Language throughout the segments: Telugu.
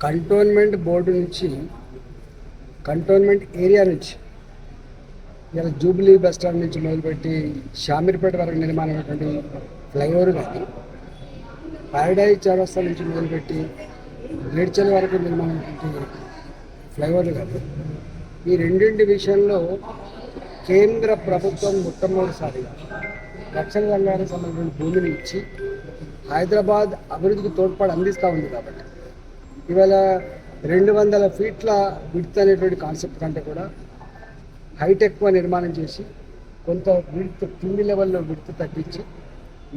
కంటోన్మెంట్ బోర్డు నుంచి కంటోన్మెంట్ ఏరియా నుంచి ఇలా జూబ్లీ బస్ స్టాండ్ నుంచి మొదలుపెట్టి షామీర్పేట వరకు నిర్మాణమైనటువంటి ఫ్లైఓవర్ కానీ పారడైజ్ చౌరస్తా నుంచి మొదలుపెట్టి మేడ్చల్ వరకు నిర్మాణమైనటువంటి ఫ్లైఓవర్లు కానీ ఈ రెండింటి విషయంలో కేంద్ర ప్రభుత్వం మొట్టమొదటిసారి రక్షణ రంగానికి సంబంధించిన భూమిని ఇచ్చి హైదరాబాద్ అభివృద్ధికి తోడ్పాటు అందిస్తూ ఉంది కాబట్టి ఇవాళ రెండు వందల ఫీట్ల విడ్త్ అనేటువంటి కాన్సెప్ట్ కంటే కూడా హైట్ నిర్మాణం చేసి కొంత విడ్త్ కింది లెవెల్లో విడ్త్ తగ్గించి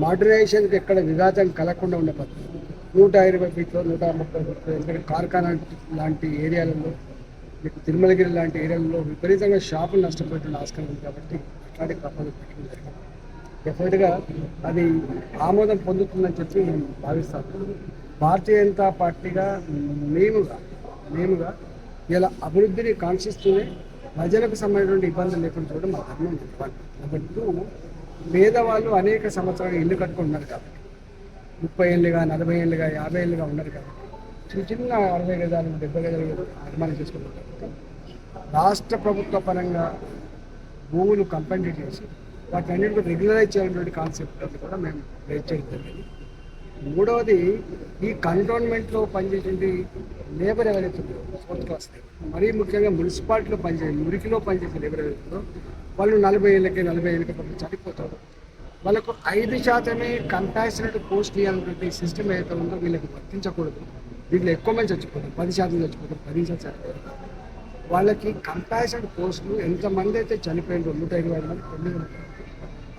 మోడర్నైజేషన్కి ఎక్కడ విఘాతం కలగకుండా ఉండే పద్ధతి. నూట ఇరవై ఫీట్లు నూట ముప్పై ఫీట్లు ఎందుకంటే కార్ఖానా లాంటి ఏరియాలలో మీకు తిరుమలగిరి లాంటి ఏరియాలలో విపరీతంగా షాపులు నష్టపోతున్న ఆస్కారం ఉంది కాబట్టి అట్లాంటి ప్రపోజల్ పెట్టడం జరిగింది. డెఫినెట్గా అది ఆమోదం పొందుతుందని చెప్పి నేను భావిస్తాను. భారతీయ జనతా పార్టీగా మేముగా మేముగా ఇలా అభివృద్ధిని కాంక్షిస్తూనే ప్రజలకు సంబంధించిన ఇబ్బందులు లేకుండా చూడడం మా ధర్మం కాబట్టి పేదవాళ్ళు అనేక సంవత్సరాలు ఇల్లు కట్టుకుని ఉన్నారు కాబట్టి. ముప్పై ఏళ్ళుగా నలభై ఏళ్ళుగా యాభై ఏళ్ళుగా ఉన్నారు కాబట్టి. చిన్న చిన్న అరవై గజాలు డెబ్బై గజాలు నిర్మాణం చేసుకుంటారు రాష్ట్ర ప్రభుత్వ పరంగా భూములు కంపెనీ చేసి వాటి అన్నింటి రెగ్యులరైజ్ చేయాలనేటువంటి కాన్సెప్ట్ కూడా మేము రేట్ చేయడం జరిగింది. మూడవది ఈ కంటోన్మెంట్లో పనిచేసేది లేబర్ ఎవరైతే ఫోర్త్ క్లాస్ మరీ ముఖ్యంగా మున్సిపాలిటీలో పనిచేసే మురికిలో పనిచేసే లేబర్ ఎవరైతుందో వాళ్ళు నలభై ఏళ్ళకి నలభై ఏళ్ళకి పాపం చనిపోతారు. వాళ్ళకు ఐదు శాతమే కంపాసినట్ పోస్ట్ ఇవ్వాలన్నటువంటి సిస్టమ్ ఏదైతే ఉందో వీళ్ళకి వర్తించకూడదు. వీళ్ళు ఎక్కువ మంది చచ్చిపోతారు. పది శాతం చచ్చిపోతారు. పది శాతం చచ్చిపోతారు. వాళ్ళకి కంపాసినట్ పోస్టులు ఎంతమంది అయితే చనిపోయినారో నూట ఇరవై ఐదు మంది తొమ్మిది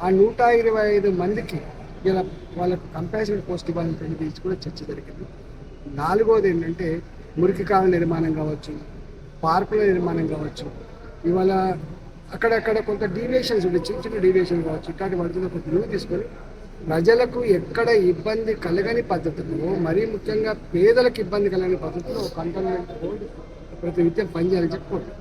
ఆ నూట ఇరవై ఐదు మందికి ఇలా వాళ్ళకు కంపారిజన్ పోస్ట్ ఇవ్వాలని తీసి కూడా చర్చ జరిగింది. నాలుగోది ఏంటంటే మురికి కాల నిర్మాణం కావచ్చు పార్కుల నిర్మాణం కావచ్చు ఇవాళ అక్కడక్కడ కొంత డీవియేషన్స్ ఉండే చిన్న చిన్న డీవియేషన్ కావచ్చు ఇట్లాంటి వాటితో ఒక నిలువ తీసుకొని ప్రజలకు ఎక్కడ ఇబ్బంది కలగని పద్ధతిలో మరీ ముఖ్యంగా పేదలకు ఇబ్బంది కలగని పద్ధతిలో కంటోన్మెంట్ బోర్డు ప్రతి విద్య పనిచేయాలని చెప్పుకోండి